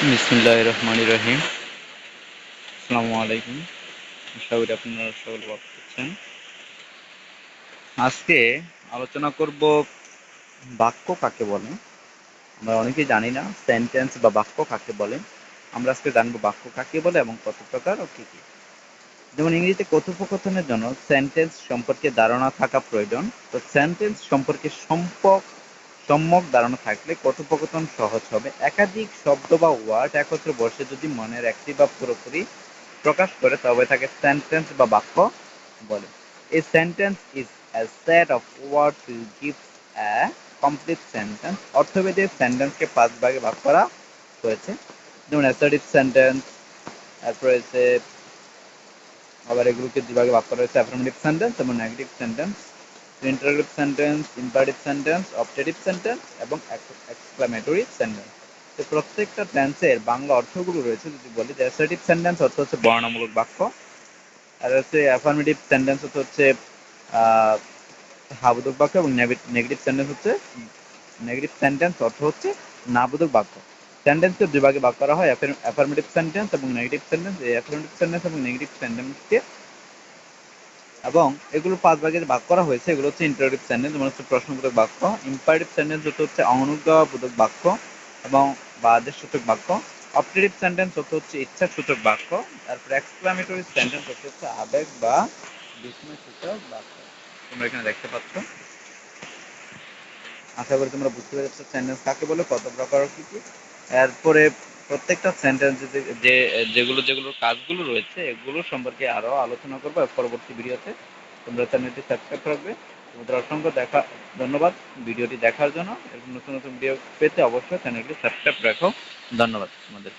বিসমুল্লাহ রহমান রহিম আসসালামু আলাইকুম। আশা করি আপনারা সকল ভালো করছেন আজকে আলোচনা করব বাক্য কাকে বলে? আমরা অনেকেই জানি না সেন্টেন্স বা বাক্য কাকে বলে। আমরা আজকে জানব বাক্য কাকে বলে এবং কত প্রকার ও কি কি। যেমন ইংরেজিতে কথোপকথনের জন্য সেন্টেন্স সম্পর্কে ধারণা থাকা প্রয়োজন। তো সেন্টেন্স সম্পর্কে সম্পর্ক সম্যক ধারণা থাকলে কথোপকথন সহজ হবে। একাধিক শব্দ বা ওয়ার্ড একত্রে বসে যদি মনের একটি বা পুরোপুরি প্রকাশ করে, তবে তাকে সেন্টেন্স বা বাক্য বলে। এই sentence is a set of words which gives a complete sentence অর্থভেদে সেন্টেন্সকে পাঁচ ভাগে ভাগ করা হয়েছে। যেমন অ্যাসার্টিভ সেন্টেন্স তারপর হচ্ছে আবার এগুলোকে দুই ভাগে ভাগ করা হয়েছে। অ্যাফার্মেটিভ সেন্টেন্স এবং negative sentence interrogative sentence imperative sentence optative sentence এবং এক্সক্লামেটরি সেন্টেন্স তো প্রত্যেকটা টেন্সের বাংলা অর্থগুলো রয়েছে যদি বলি, যে অ্যাসার্টিভ সেন্টেন্স অর্থ হচ্ছে বর্ণমূলক বাক্য, আর হচ্ছে অ্যাফার্মেটিভ সেন্টেন্স অর্থ হচ্ছে হাবোধক বাক্য এবং নেগেটিভ সেন্টেন্স হচ্ছে নেগেটিভ সেন্টেন্স অর্থ হচ্ছে নাবোধক বাক্য। সেন্টেন্সকে দুই ভাগে ভাগ করা হয় অ্যাফার্মেটিভ সেন্টেন্স এবং নেগেটিভ সেন্টেন্স এই অ্যাফার্মেটিভ সেন্টেন্স এবং নেগেটিভ সেন্টেন্সকে এবং এগুলো পাঁচ ভাগে ভাগ করা হয়েছে, এগুলো হচ্ছে ইন্টারেটিভ সেন্টেন্স যেমন হচ্ছে প্রশ্নবোধক বাক্য ইম্পারেটিভ সেন্টেন্স যেটা হচ্ছে অনুজ্ঞাবোধক বাক্য এবং বা আদেশসূচক বাক্য অপটেটিভ সেন্টেন্স হতে হচ্ছে ইচ্ছা সূচক বাক্য, তারপরে এক্সক্লামেটরি সেন্টেন্স হতে হচ্ছে আবেগ বা বিস্ময় সূচক বাক্য। তোমরা এখানে দেখতে পাচ্ছ। আশা করি তোমরা বুঝতে পেরেছ সেন্টেন্স কাকে বলে, কত প্রকার কি কি। এরপরে প্রত্যেকটা সেন্টেন্স যে, যেগুলো, যেগুলোর কাজগুলো রয়েছে, এগুলো সম্পর্কে আরও আলোচনা করব পরবর্তী ভিডিওতে। তোমরা চ্যানেলটি সাবস্ক্রাইব রাখবে। তোমাদের অসংখ্য দেখা, ধন্যবাদ। ভিডিওটি দেখার জন্য এরকম নতুন নতুন ভিডিও পেতে অবশ্যই চ্যানেলটি সাবস্ক্রাইব রাখো। ধন্যবাদ তোমাদের।